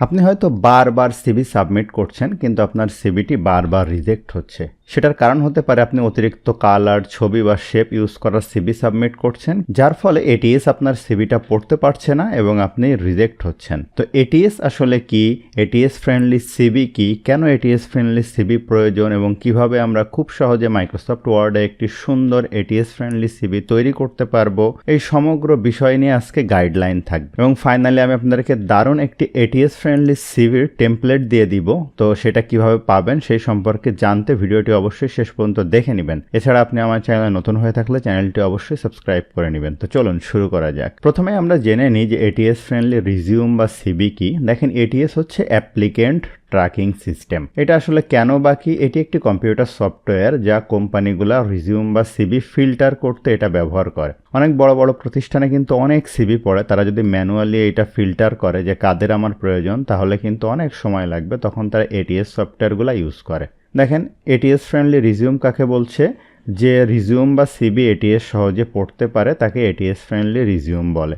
আপনি হয়তো বারবার সিবি সাবমিট করছেন কিন্তু আপনার সিবিটি বারবার রিজেক্ট হচ্ছে। সেটার কারণ হতে পারে আপনি অতিরিক্ত কালার, ছবি বা শেপ ইউজ করার সিবি সাবমিট করছেন, যার ফলে এটিএস আপনার সিবিটা পড়তে পারছে না এবং আপনি রিজেক্ট হচ্ছেন। তো এটিএস আসলে কি? এটিএস ফ্রেন্ডলি সিবি কি? কেন এটিএস ফ্রেন্ডলি সিবি প্রয়োজন এবং কীভাবে আমরা খুব সহজে মাইক্রোসফট ওয়ার্ডে একটি সুন্দর এটিএস ফ্রেন্ডলি সিবি তৈরি করতে পারব? এই সমগ্র বিষয় নিয়ে আজকে গাইডলাইন থাকবে। এবং ফাইনালি আমি আপনাদেরকে দারুণ একটি এটিএস ফ্রেন্ডলি সিভির টেমপ্লেট দিয়ে দিব। তো সেটা কীভাবে পাবেন সেই সম্পর্কে জানতে ভিডিওটি অবশ্যই শেষ পর্যন্ত দেখে নেবেন। এছাড়া আপনি আমার চ্যানেলে নতুন হয়ে থাকলে চ্যানেলটি অবশ্যই সাবস্ক্রাইব করে নেবেন। তো চলুন শুরু করা যাক। প্রথমে আমরা জেনে নিই যে এটিএস ফ্রেন্ডলি রিজিউম বা সিবি কি। দেখেন এটিএস হচ্ছে অ্যাপ্লিকেন্ট ট্র্যাকিং সিস্টেম এটা আসলে কেন বাকি এটি একটি কম্পিউটার সফটওয়্যার যা কোম্পানিগুলা রিজিউম বা সিবি ফিল্টার করতে এটা ব্যবহার করে। অনেক বড় বড় প্রতিষ্ঠানে কিন্তু অনেক সিবি পড়ে। তারা যদি ম্যানুয়ালি এটা ফিল্টার করে যে কাদের আমার প্রয়োজন, তাহলে কিন্তু অনেক সময় লাগবে। তখন তারা এটিএস সফটওয়্যারগুলো ইউজ করে। দেখেন এটিএস ফ্রেন্ডলি রিজিউম কাকে বলছে? যে রিজিউম বা সিবি এটিএস সহজে পড়তে পারে, তাকে এটিএস ফ্রেন্ডলি রিজিউম বলে।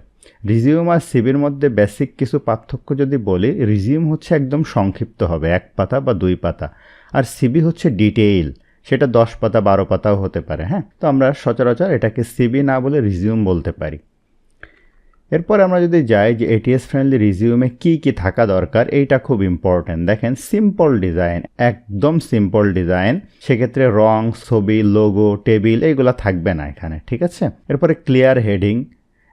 রিজিউম আর সিবির মধ্যে বেসিক কিছু পার্থক্য যদি বলি রিজিউম হচ্ছে একদম সংক্ষিপ্ত হবে, এক পাতা বা দুই পাতা। আর সিবি হচ্ছে ডিটেইল সেটা দশ পাতা, বারো পাতাও হতে পারে হ্যাঁ? তো আমরা সচরাচর এটাকে সিবি না বলে রিজিউম বলতে পারি। এরপর আমরা যদি যাই যে এটিএস ফ্রেন্ডলি রিজিউমে কি কি থাকা দরকার, এইটা খুব ইম্পর্ট্যান্ট দেখেন সিম্পল ডিজাইন একদম সিম্পল ডিজাইন সেক্ষেত্রে রং, ছবি লোগো টেবিল এইগুলো থাকবে না এখানে, ঠিক আছে? এরপরে ক্লিয়ার হেডিং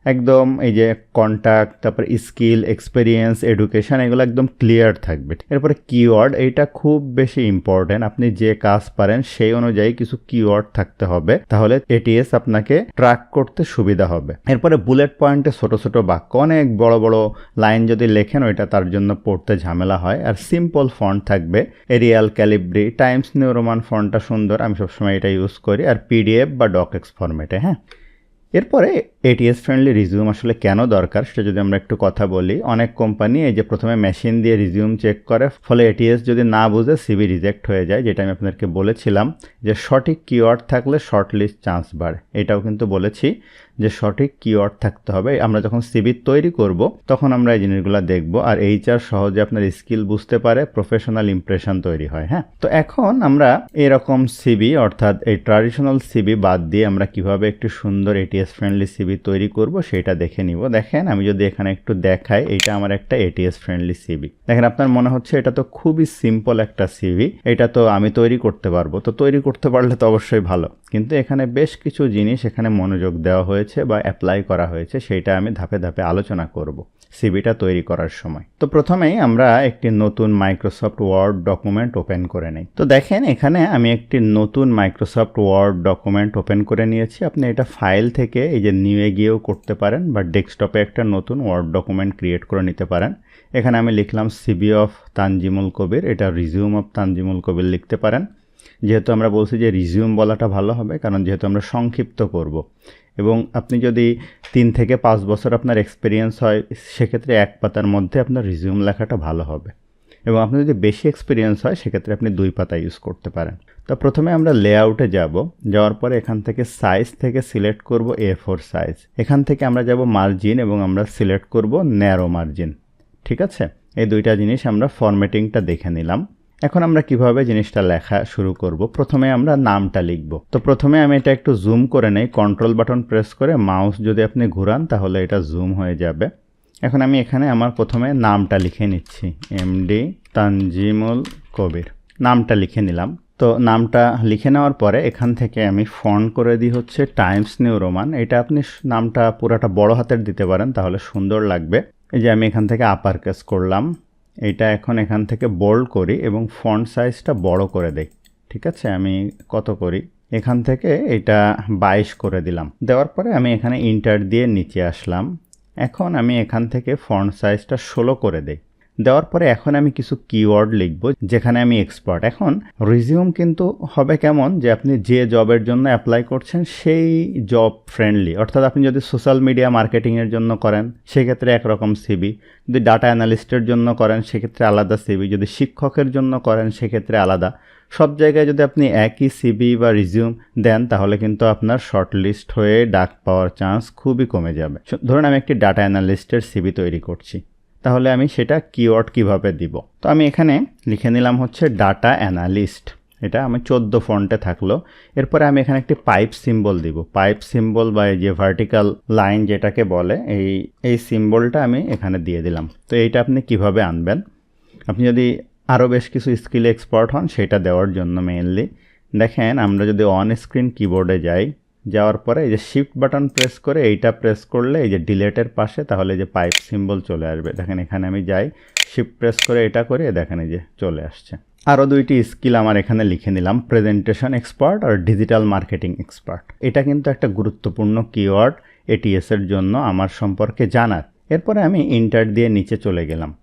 একদম এই যে কন্ট্যাক্ট তারপর স্কিল এক্সপিরিয়েন্স এডুকেশন এগুলো একদম ক্লিয়ার থাকবে। এরপরে কিওয়ার্ড এইটা খুব বেশি ইম্পর্টেন্ট আপনি যে কাজ পারেন, সেই অনুযায়ী কিছু কিওয়ার্ড থাকতে হবে। তাহলে এটিএস আপনাকে ট্র্যাক করতে সুবিধা হবে। এরপরে বুলেট পয়েন্টে ছোট ছোট বাক্য, অনেক বড় বড় লাইন যদি লেখেন, ওইটা তার জন্য পড়তে ঝামেলা হয়। আর সিম্পল ফন্ট থাকবে Arial Calibri Times new roman ফন্টটা সুন্দর। আমি সবসময় এটা ইউজ করি। আর পিডিএফ বা ডকএক্স ফরম্যাটে হ্যাঁ? এরপরে এটিএস ফ্রেন্ডলি রিজিউম আসলে কেন দরকার সেটা যদি আমরা একটু কথা বলি। অনেক কোম্পানি এই যে প্রথমে মেশিন দিয়ে রিজিউম চেক করে, ফলে এটিএস যদি না বুঝে সিবি রিজেক্ট হয়ে যায়, যেটা আমি আপনাদেরকে বলেছিলাম যে সঠিক কিওয়ার্ড থাকলে শর্ট লিস্ট চান্স বাড়ে। এটাও কিন্তু বলেছি যে সঠিক কিওয়ার্ড থাকতে হবে। আমরা যখন সিবি তৈরি করব, তখন আমরা এই জিনিসগুলো দেখব আর এইচআর সহজে আপনার স্কিল বুঝতে পারে প্রফেশনাল ইমপ্রেশন তৈরি হয় হ্যাঁ? তো এখন আমরা এরকম সিবি অর্থাৎ এই ট্র্যাডিশনাল সিবি বাদ দিয়ে আমরা কীভাবে একটি সুন্দর এটিএস ফ্রেন্ডলি সিবি তৈরি করব, সেটা দেখে নিব। দেখেন, আমি যদি এখানে একটু দেখাই এটা আমার একটা এটিএস ফ্রেন্ডলি সিবি দেখেন, আপনার মনে হচ্ছে এটা তো খুবই সিম্পল একটা সিবি এটা তো আমি তৈরি করতে পারব। তো তৈরি করতে পারলে তো অবশ্যই ভালো। কিন্তু এখানে বেশ কিছু জিনিস এখানে মনোযোগ দেওয়া হয়েছে বা অ্যাপ্লাই করা হয়েছে, সেটা আমি ধাপে ধাপে আলোচনা করব। সিবিটা তৈরি করার সময়। তো প্রথমেই আমরা একটি নতুন মাইক্রোসফট ওয়ার্ড ডকুমেন্ট ওপেন করে নেই। তো দেখেন, এখানে আমি একটি নতুন মাইক্রোসফট ওয়ার্ড ডকুমেন্ট ওপেন করে নিয়েছি। আপনি এটা ফাইল থেকে এই যে নিয়ে গিয়েও করতে পারেন বা ডেস্কটপে একটা নতুন ওয়ার্ড ডকুমেন্ট ক্রিয়েট করে নিতে পারেন। এখানে আমি লিখলাম সিবি অফ তানজিমুল কবির এটা রিজিউম অফ তানজিমুল কবির লিখতে পারেন। যেহেতু আমরা বলছি যে রিজিউম বলাটা ভালো হবে, কারণ যেহেতু আমরা সংক্ষিপ্ত করব। এবং আপনি যদি তিন থেকে পাঁচ বছর আপনার এক্সপিরিয়েন্স হয়, সেক্ষেত্রে এক পাতার মধ্যে আপনার রিজিউম লেখাটা ভালো হবে। এবং আপনার যদি বেশি এক্সপিরিয়েন্স হয়, সেক্ষেত্রে আপনি দুই পাতা ইউজ করতে পারেন। তো প্রথমে আমরা লেআউটে যাব। যাওয়ার পরে এখান থেকে সাইজ থেকে সিলেক্ট করব এ ফোর সাইজ এখান থেকে আমরা যাব মার্জিন এবং আমরা সিলেক্ট করব ন্যারো মার্জিন ঠিক আছে? এই দুইটা জিনিস আমরা ফরম্যাটিংটা দেখে নিলাম। এখন আমরা কীভাবে জিনিসটা লেখা শুরু করব? প্রথমে আমরা নামটা লিখব। তো প্রথমে আমি এটা একটু জুম করে নেই কন্ট্রোল বাটন প্রেস করে মাউস যদি আপনি ঘুরান তাহলে এটা জুম হয়ে যাবে। এখন আমি এখানে আমার প্রথমে নামটা লিখে নিচ্ছি এমডি তানজিমুল কবির নামটা লিখে নিলাম। তো নামটা লিখে নেওয়ার পরে এখান থেকে আমি ফন্ট করে দিই হচ্ছে টাইমস নিউ রোমান এটা আপনি নামটা পুরাটা বড় হাতের দিতে পারেন, তাহলে সুন্দর লাগবে। এই যে আমি এখান থেকে আপার কেস করলাম। এটা এখন এখান থেকে বোল্ড করি এবং ফন্ট সাইজটা বড় করে দেই। ঠিক আছে? আমি কত করি? এখান থেকে এটা বাইশ করে দিলাম। দেওয়ার পরে আমি এখানে ইন্টার দিয়ে নিচে আসলাম। এখন আমি এখান থেকে ফন্ট সাইজটা ষোলো করে দেই। দেওয়ার পরে এখন আমি কিছু কিওয়ার্ড লিখব, যেখানে আমি এক্সপার্ট এখন রিজিউম কিন্তু হবে কেমন যে আপনি যে জবের জন্য অ্যাপ্লাই করছেন সেই জব ফ্রেন্ডলি অর্থাৎ আপনি যদি সোশ্যাল মিডিয়া মার্কেটিংয়ের জন্য করেন, সেক্ষেত্রে একরকম সিবি যদি ডাটা অ্যানালিস্টের জন্য করেন, সেক্ষেত্রে আলাদা সিবি যদি শিক্ষকের জন্য করেন, সেক্ষেত্রে আলাদা। সব জায়গায় যদি আপনি একই সিবি বা রিজিউম দেন, তাহলে কিন্তু আপনার শর্ট লিস্ট হয়ে ডাক পাওয়ার চান্স খুবই কমে যাবে। ধরুন আমি একটি ডাটা অ্যানালিস্টের সিবি তৈরি করছি। তাহলে আমি সেটা কিওয়ার্ড কীভাবে দিব? তো আমি এখানে লিখে নিলাম হচ্ছে ডাটা অ্যানালিস্ট এটা আমি চোদ্দ ফন্টে থাকল। এরপরে আমি এখানে একটি পাইপ সিম্বল দিব। পাইপ সিম্বল বা এই যে ভার্টিক্যাল লাইন যেটাকে বলে, এই এই সিম্বলটা আমি এখানে দিয়ে দিলাম। তো এইটা আপনি কীভাবে আনবেন? আপনি যদি আরও বেশ কিছু স্কিল এক্সপার্ট হন, সেটা দেওয়ার জন্য মেইনলি দেখেন, আমরা যদি অন স্ক্রিন কিবোর্ডে যাই যাওয়ার পরে এই যে শিফট বাটন প্রেস করে এইটা প্রেস করলে এই যে ডিলেটের পাশে তাহলে যে পাইপ সিম্বল চলে আসবে। দেখেন এখানে আমি যাই শিফট প্রেস করে এটা করে দেখেন এই যে চলে আসছে। আরও দুইটি স্কিল আমার এখানে লিখে নিলাম প্রেজেন্টেশন এক্সপার্ট আর ডিজিটাল মার্কেটিং এক্সপার্ট এটা কিন্তু একটা গুরুত্বপূর্ণ কিওয়ার্ড এটিএসের জন্য আমার সম্পর্কে জানার। এরপরে আমি ইন্টার দিয়ে নিচে চলে গেলাম।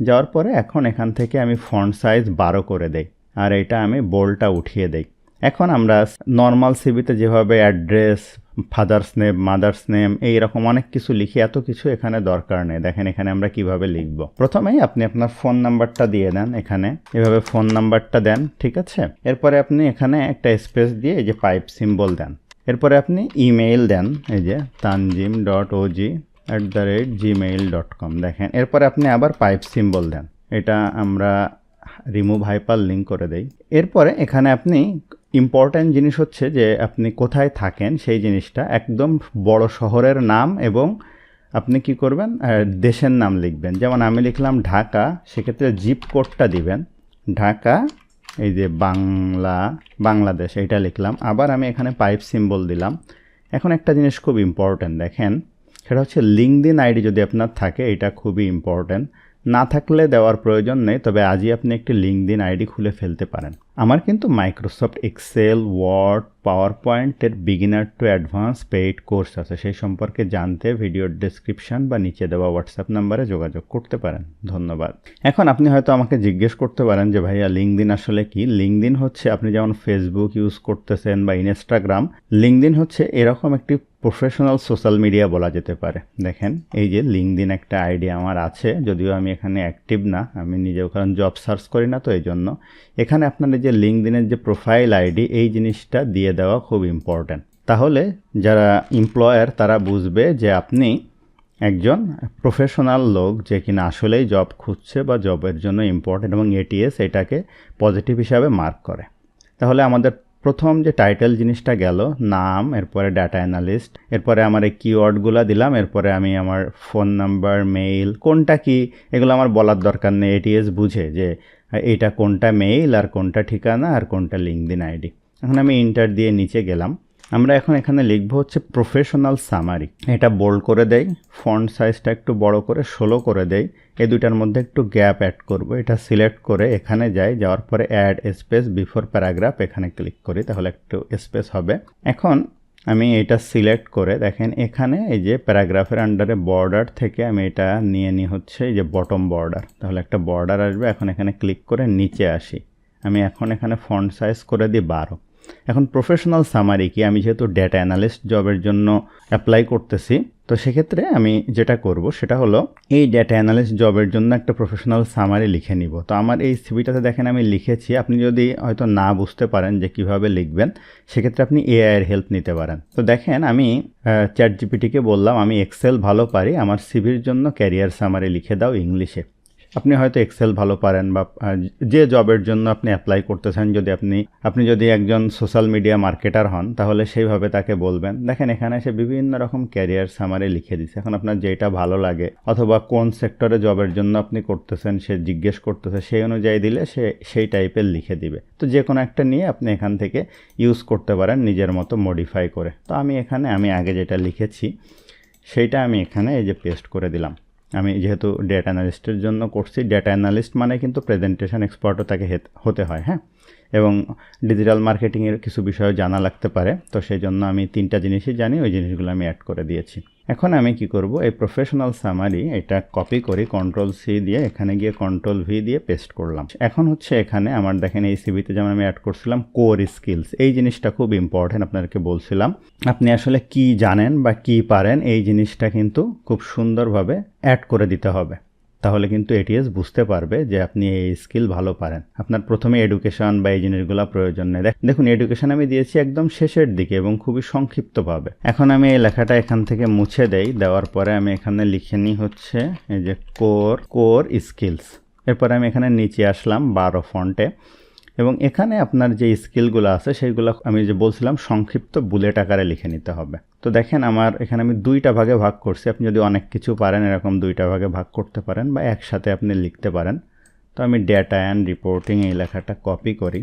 যাওয়ার পরে এখন এখান থেকে আমি ফন্ট সাইজ বারো করে দেই। আর এটা আমি বোল্ডটা উঠিয়ে দেই। এখন আমরা নর্মাল সিবিতে যেভাবে address father's name mother's name এইরকম অনেক কিছু লিখি এত কিছু এখানে দরকার নেই। দেখেন এখানে আমরা কীভাবে লিখব। প্রথমেই আপনি আপনার ফোন নাম্বারটা দিয়ে দেন এখানে। এভাবে ফোন নাম্বারটা দেন, ঠিক আছে? এরপরে আপনি এখানে একটা স্পেস দিয়ে এই যে পাইপ সিম্বল দেন। এরপরে আপনি ইমেইল দেন, এই যে Tanzim dot OG at the rate Gmail dot com দেখেন, এরপরে আপনি আবার পাইপ সিম্বল দেন। এটা আমরা রিমুভ হাইপার লিঙ্ক করে দেই। এরপরে এখানে আপনি ইম্পর্ট্যান্ট জিনিস হচ্ছে যে আপনি কোথায় থাকেন, সেই জিনিসটা একদম বড় শহরের নাম এবং আপনি কি করবেন দেশের নাম লিখবেন। যেমন আমি লিখলাম ঢাকা, সেক্ষেত্রে জিপ কোডটা দিবেন। ঢাকা, এই যে বাংলা, বাংলাদেশ, এইটা লিখলাম। আবার আমি এখানে পাইপ সিম্বল দিলাম। এখন একটা জিনিস খুব ইম্পর্ট্যান্ট দেখেন, সেটা হচ্ছে লিঙ্কদিন আইডি যদি আপনার থাকে, এটা খুবই ইম্পর্ট্যান্ট না থাকলে দেওয়ার প্রয়োজন নেই, তবে আজই আপনি একটি লিঙ্কদিন আইডি খুলে ফেলতে পারেন। আমার কিন্তু মাইক্রোসফট এক্সেল ওয়ার্ড পাওয়ার পয়েন্টের beginner to advance paid course আছে। সেই সম্পর্কে জানতে ভিডিওর ডেসক্রিপশন বা নিচে দেওয়া হোয়াটসঅ্যাপ নাম্বারে যোগাযোগ করতে পারেন। ধন্যবাদ। এখন আপনি হয়তো আমাকে জিজ্ঞেস করতে পারেন যে, ভাইয়া লিঙ্কদিন আসলে কি? লিঙ্কদিন হচ্ছে, আপনি যেমন ফেসবুক ইউজ করতেছেন বা ইনস্টাগ্রাম লিঙ্কদিন হচ্ছে এরকম একটি প্রফেশনাল সোশ্যাল মিডিয়া বলা যেতে পারে। দেখেন, এই যে লিঙ্কদিন একটা আইডিয়া আমার আছে, যদিও আমি এখানে অ্যাক্টিভ না, আমি নিজেও কারণ জব সার্চ করি না তো, এই জন্য। এখানে আপনার এই যে লিঙ্কদিনের যে প্রোফাইল আইডি এই জিনিসটা দিয়ে দেওয়া খুব ইম্পর্ট্যান্ট তাহলে যারা এমপ্লয়ার তারা বুঝবে যে আপনি একজন প্রফেশনাল লোক যে কিনা আসলেই জব খুঁজছে বা জবের জন্য ইম্পর্ট্যান্ট এবং এটিএস এটাকে পজিটিভ হিসাবে মার্ক করে। তাহলে আমাদের প্রথম যে টাইটেল জিনিসটা গেল, নাম, এরপরে ডাটা অ্যানালিস্ট এরপরে আমার এই কিওয়ার্ডগুলো দিলাম, এরপরে আমি আমার ফোন নাম্বার মেইল কোনটা কি, এগুলো আমার বলার দরকার নেই। এটিএস বুঝে যে এটা কোনটা মেইল আর কোনটা ঠিকানা আর কোনটা লিঙ্কদিন আইডি এখন আমি ইন্টার দিয়ে নিচে গেলাম। আমরা এখন এখানে লিখব হচ্ছে প্রফেশনাল সামারি এটা বোল্ড করে দেই ফন্ট সাইজটা একটু বড় করে ষোলো করে দেই। এই দুইটার মধ্যে একটু গ্যাপ অ্যাড করব। এটা সিলেক্ট করে এখানে যাই, যাওয়ার পরে অ্যাড স্পেস বিফোর প্যারাগ্রাফ এখানে ক্লিক করি, তাহলে একটু স্পেস হবে। এখন আমি এটা সিলেক্ট করে দেখেন এখানে এই যে প্যারাগ্রাফের আন্ডারে বর্ডার থেকে আমি এটা নিয়ে নিই হচ্ছে এই যে বটম বর্ডার তাহলে একটা বর্ডার আসবে, এখন এখানে ক্লিক করে নিচে আসি। আমি এখন এখানে ফন্ট সাইজ করে দিই বারো। এখন প্রফেশনাল সামারি কি? আমি যেহেতু ডেটা অ্যানালিস্ট জবের জন্য অ্যাপ্লাই করতেছি, তো সেক্ষেত্রে আমি যেটা করব সেটা হলো এই ডেটা অ্যানালিস্ট জবের জন্য একটা প্রফেশনাল সামারি লিখে নিব। তো আমার এই সিভিটাতে দেখেন আমি লিখেছি, আপনি যদি হয়তো না বুঝতে পারেন যে কীভাবে লিখবেন, সেক্ষেত্রে আপনি এআইয়ের হেল্প নিতে পারেন। তো দেখেন আমি চ্যাট জিপিটিকে বললাম, আমি এক্সেল ভালো পারি, আমার সিভির জন্য ক্যারিয়ার সামারি লিখে দাও ইংলিশে। আপনি হয়তো এক্সেল ভালো পারেন বা যে জবের জন্য আপনি অ্যাপ্লাই করতেছেন, যদি আপনি আপনি যদি একজন সোশ্যাল মিডিয়া মার্কেটার হন, তাহলে সেইভাবে তাকে বলবেন। দেখেন, এখানে এসে বিভিন্ন রকম ক্যারিয়ার সামারে লিখে দিচ্ছে এখন আপনার যেটা ভালো লাগে, অথবা কোন সেক্টরে জবের জন্য আপনি করতেছেন, সে জিজ্ঞেস করতেছে, সেই অনুযায়ী দিলে সে সেই টাইপের লিখে দিবে। তো যে কোনো একটা নিয়ে আপনি এখান থেকে ইউজ করতে পারেন নিজের মতো মডিফাই করে। তো আমি এখানে, আমি আগে যেটা লিখেছি, সেইটা আমি এখানে এই যে পেস্ট করে দিলাম। আমি যেহেতু ডেটা অ্যানালিস্টের জন্য করছি ডেটা অ্যানালিস্ট মানে কিন্তু প্রেজেন্টেশন এক্সপার্টও তাকে হেত- হয় হ্যাঁ? এবং ডিজিটাল মার্কেটিংয়ের কিছু বিষয় জানা লাগতে পারে, তো সেই জন্য আমি তিনটা জিনিসই জানি, ওই জিনিসগুলো আমি অ্যাড করে দিয়েছি। এখন আমি কি করব, এই প্রফেশনাল সামারি এটা কপি করি কন্ট্রোল সি দিয়ে, এখানে গিয়ে কন্ট্রোল ভি দিয়ে পেস্ট করলাম। এখন হচ্ছে এখানে আমার দেখেন এই সিভিতে যেমন আমি অ্যাড করছিলাম কোর স্কিলস এই জিনিসটা খুব ইম্পর্টেন্ট আপনাদেরকে বলছিলাম। আপনি আসলে কি জানেন বা কি পারেন, এই জিনিসটা কিন্তু খুব সুন্দরভাবে অ্যাড করে দিতে হবে। তাহলে কিন্তু এটিএস বুঝতে পারবে যে আপনি এই স্কিল ভালো পারেন। আপনার প্রথমে এডুকেশন বা এই জিনিসগুলো প্রয়োজন নেই। দেখ- দেখুন এডুকেশন আমি দিয়েছি একদম শেষের দিকে এবং খুবই সংক্ষিপ্তভাবে। এখন আমি এই লেখাটা এখান থেকে মুছে দেই। দেওয়ার পরে আমি এখানে লিখে নিই হচ্ছে এই যে কোর কোর স্কিলস এরপরে আমি এখানে নিচে আসলাম বারো ফন্টে এবং এখানে আপনার যে স্কিলগুলো আছে, সেইগুলো আমি যে বলছিলাম, সংক্ষিপ্ত বুলেট আকারে লিখে নিতে হবে। তো দেখেন আমার, এখানে আমি দুইটা ভাগে ভাগ করছি। আপনি যদি অনেক কিছু পারেন, এরকম দুইটা ভাগে ভাগ করতে পারেন বা একসাথে আপনি লিখতে পারেন। তো আমি ডেটা অ্যান্ড রিপোর্টিং এই লেখাটা কপি করি।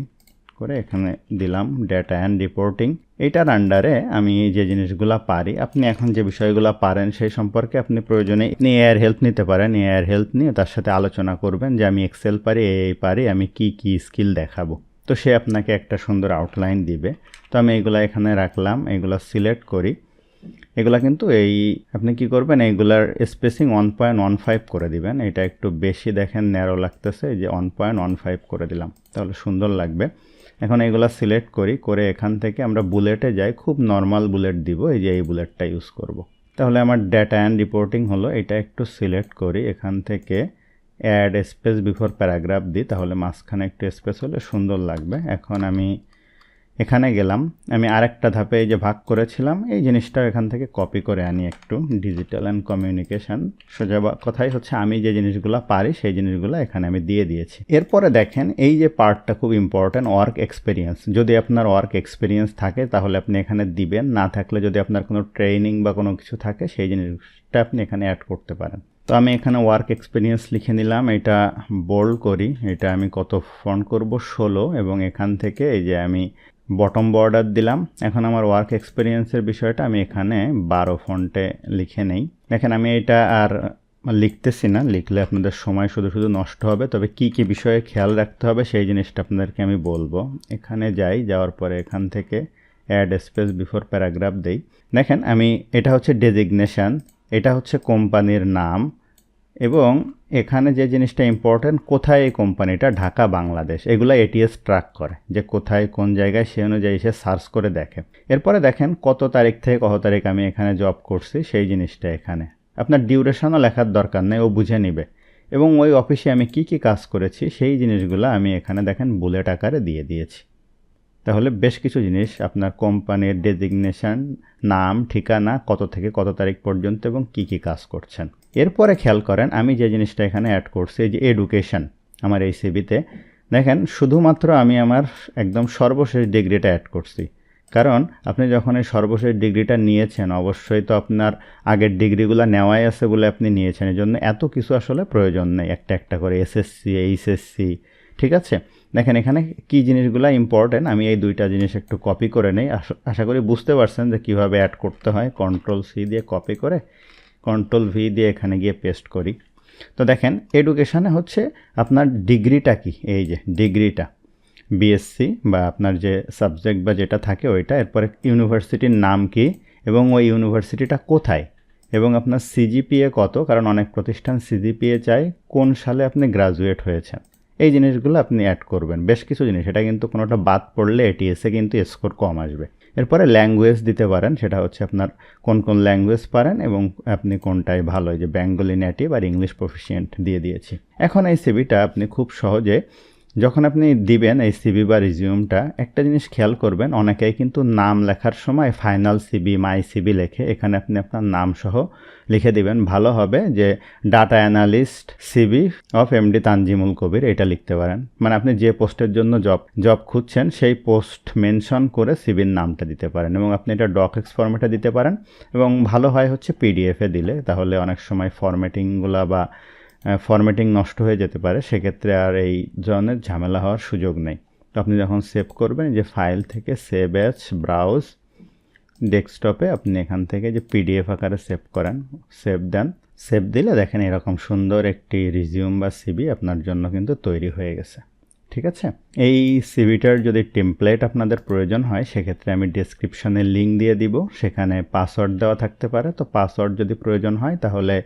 করে এখানে দিলাম ডেটা অ্যান্ড রিপোর্টিং এইটার আন্ডারে আমি যে জিনিসগুলো পারি, আপনি এখন যে বিষয়গুলো পারেন সেই সম্পর্কে আপনি প্রয়োজনে এয়ার হেল্প নিতে পারেন। এয়ার হেল্প নিয়ে তার সাথে আলোচনা করবেন যে আমি এক্সেল পারি এই পারি, আমি কি কি স্কিল দেখাবো। তো সে আপনাকে একটা সুন্দর আউটলাইন দিবে। তো আমি এইগুলা এখানে রাখলাম, এগুলো সিলেক্ট করি। এগুলা কিন্তু এই, আপনি কি করবেন এইগুলার spacing one point one five করে দিবেন। এটা একটু বেশি দেখেন ন্যারো লাগতেছে, এই যে ওয়ান পয়েন্ট ওয়ান ফাইভ করে দিলাম। তাহলে সুন্দর লাগবে। এখন এগুলো সিলেক্ট করি, করে এখান থেকে আমরা বুলেটে যাই খুব নর্মাল বুলেট দিব, এই যে এই বুলেটটা ইউজ করব। তাহলে আমার ডেটা অ্যান্ড রিপোর্টিং হলো, এটা একটু সিলেক্ট করি, এখান থেকে অ্যাড স্পেস বিফোর প্যারাগ্রাফ দিই, তাহলে মাঝখানে একটু স্পেস হলে সুন্দর লাগবে এখন আমি এখানে গেলাম। আমি আরেকটা ধাপে এই যে ভাগ করেছিলাম, এই জিনিসটা এখান থেকে কপি করে আনি একটু। ডিজিটাল অ্যান্ড কমিউনিকেশন সোজা কথাই হচ্ছে আমি যে জিনিসগুলো পারি, সেই জিনিসগুলো এখানে আমি দিয়ে দিয়েছি। এরপরে দেখেন, এই যে পার্টটা খুব ইম্পর্ট্যান্ট ওয়ার্ক এক্সপিরিয়েন্স যদি আপনার ওয়ার্ক এক্সপিরিয়েন্স থাকে, তাহলে আপনি এখানে দিবেন। না থাকলে যদি আপনার কোনো ট্রেনিং বা কোনো কিছু থাকে, সেই জিনিসটা আপনি এখানে অ্যাড করতে পারেন। তো আমি এখানে ওয়ার্ক এক্সপিরিয়েন্স লিখে নিলাম। এটা বোল্ড করি। এটা আমি কত ফন্ট করব? ষোলো। এবং এখান থেকে এই যে আমি বটম বর্ডার দিলাম। এখন আমার ওয়ার্ক এক্সপিরিয়েন্সের বিষয়টা আমি এখানে বারো ফন্টে লিখে নেই। দেখেন, আমি এটা আর লিখতেছি না। লিখলে আপনাদের সময় শুধু শুধু নষ্ট হবে। তবে কি কি বিষয়ে খেয়াল রাখতে হবে সেই জিনিসটা আপনাদেরকে আমি বলব। এখানে যাই, যাওয়ার পরে এখান থেকে অ্যাড স্পেস বিফোর প্যারাগ্রাফ দেই। দেখেন, আমি, এটা হচ্ছে ডেজিগনেশন এটা হচ্ছে কোম্পানির নাম এবং এখানে যে জিনিসটা ইম্পর্ট্যান্ট কোথায় এই কোম্পানিটা? ঢাকা, বাংলাদেশ। এগুলো এটিএস ট্র্যাক করে যে কোথায়, কোন জায়গায়, সে অনুযায়ী সে সার্চ করে দেখে। এরপরে দেখেন কত তারিখ থেকে কত তারিখ আমি এখানে জব করছি, সেই জিনিসটা এখানে। আপনার ডিউরেশনও লেখার দরকার নেই, ও বুঝে নিবে। এবং ওই অফিসে আমি কি কি কাজ করেছি, সেই জিনিসগুলো আমি এখানে দেখেন বুলেট আকারে দিয়ে দিয়েছি। তাহলে বেশ কিছু জিনিস, আপনার কোম্পানির ডেজিগনেশন নাম, ঠিকানা, কত থেকে কত তারিখ পর্যন্ত এবং কি কি কাজ করছেন। এরপরে খেয়াল করেন, আমি যে জিনিসটা এখানে অ্যাড করছি, এই যে এডুকেশন আমার এই সিবিতে দেখেন, শুধুমাত্র আমি আমার একদম সর্বশেষ ডিগ্রিটা অ্যাড করছি। কারণ, আপনি যখন এই সর্বশেষ ডিগ্রিটা নিয়েছেন, অবশ্যই তো আপনার আগের ডিগ্রিগুলো নেওয়াই আছে বলে আপনি নিয়েছেন। এই জন্য এত কিছু আসলে প্রয়োজন নেই, একটা একটা করে এসএসসি এইচএসসি ঠিক আছে? দেখেন, এখানে কি জিনিসগুলো ইম্পর্টেন্ট আমি এই দুইটা জিনিস একটু কপি করে নেই। আশা- করি বুঝতে পারছেন যে কীভাবে অ্যাড করতে হয়। কন্ট্রোল সি দিয়ে কপি করে কন্ট্রোল ভি দিয়ে এখানে গিয়ে পেস্ট করি। তো দেখেন এডুকেশানে হচ্ছে আপনার ডিগ্রিটা কি? এই যে ডিগ্রিটা বিএসসি বা আপনার যে সাবজেক্ট বা যেটা থাকে ওইটা, এরপরে ইউনিভার্সিটির নাম কি এবং ওই ইউনিভার্সিটিটা কোথায়? এবং আপনার সিজিপিএ কত? কারণ অনেক প্রতিষ্ঠান সিজিপিএ চায়। কোন সালে আপনি গ্রাজুয়েট হয়েছেন? এই জিনিসগুলো আপনি অ্যাড করবেন। বেশ কিছু জিনিস, এটা কিন্তু কোনোটা বাদ পড়লে এটিএসে কিন্তু স্কোর কম আসবে। এরপরে ল্যাঙ্গুয়েজ দিতে পারেন, সেটা হচ্ছে আপনার কোন কোন ল্যাঙ্গুয়েজ পারেন এবং আপনি কোনটায় ভালো যে বেঙ্গলি নেটিভ আর ইংলিশ প্রফিসিয়েন্ট দিয়ে দিয়েছি। এখন এই সিবিটা আপনি খুব সহজে যখন আপনি দিবেন এই সিবি বা রিজিউমটা একটা জিনিস খেয়াল করবেন, অনেকেই কিন্তু নাম লেখার সময় ফাইনাল সিবি মাই সিবি লেখে, এখানে আপনি আপনার নাম সহ লিখে দিবেন। ভালো হবে যে data analyst CV of MD Tanzimul Kabir এটা লিখতে পারেন। মানে আপনি যে পোস্টের জন্য জব জব খুঁজছেন, সেই পোস্ট মেনশন করে সিবির নামটা দিতে পারেন এবং আপনি এটা ডকএক্স ফরম্যাটে দিতে পারেন। এবং ভালো হয় হচ্ছে পিডিএফে দিলে, তাহলে অনেক সময় ফরম্যাটিংগুলো বা ফরম্যাটিং নষ্ট হয়ে যেতে পারে, সেক্ষেত্রে আর এই ধরনের ঝামেলা হওয়ার সুযোগ নেই। তো আপনি যখন সেভ করবেন, যে ফাইল থেকে সেভ অ্যাজ ব্রাউজ ডেস্কটপে আপনি এখান থেকে যে পিডিএফ আকারে সেভ করেন সেভ দেন সেভ দিলে দেখেন এরকম সুন্দর একটি রিজিউম বা সিবি আপনার জন্য কিন্তু তৈরি হয়ে গেছে। ঠিক আছে? এই সিভিটার যদি টেমপ্লেট আপনাদের প্রয়োজন হয়, সেক্ষেত্রে আমি ডেসক্রিপশনে লিঙ্ক দিয়ে দিব। সেখানে পাসওয়ার্ড দেওয়া থাকতে পারে। তো পাসওয়ার্ড যদি প্রয়োজন হয়, তাহলে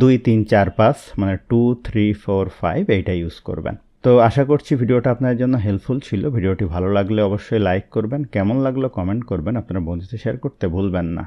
দুই তিন চার পাঁচ মানে টু থ্রি ফোর ফাইভ এইটা ইউজ করবেন। তো আশা করছি ভিডিওটা আপনার জন্য হেল্পফুল ছিল। ভিডিওটি ভালো লাগলে অবশ্যই লাইক করবেন, কেমন লাগল কমেন্ট করবেন। আপনার বন্ধুতে শেয়ার করতে ভুলবেন না।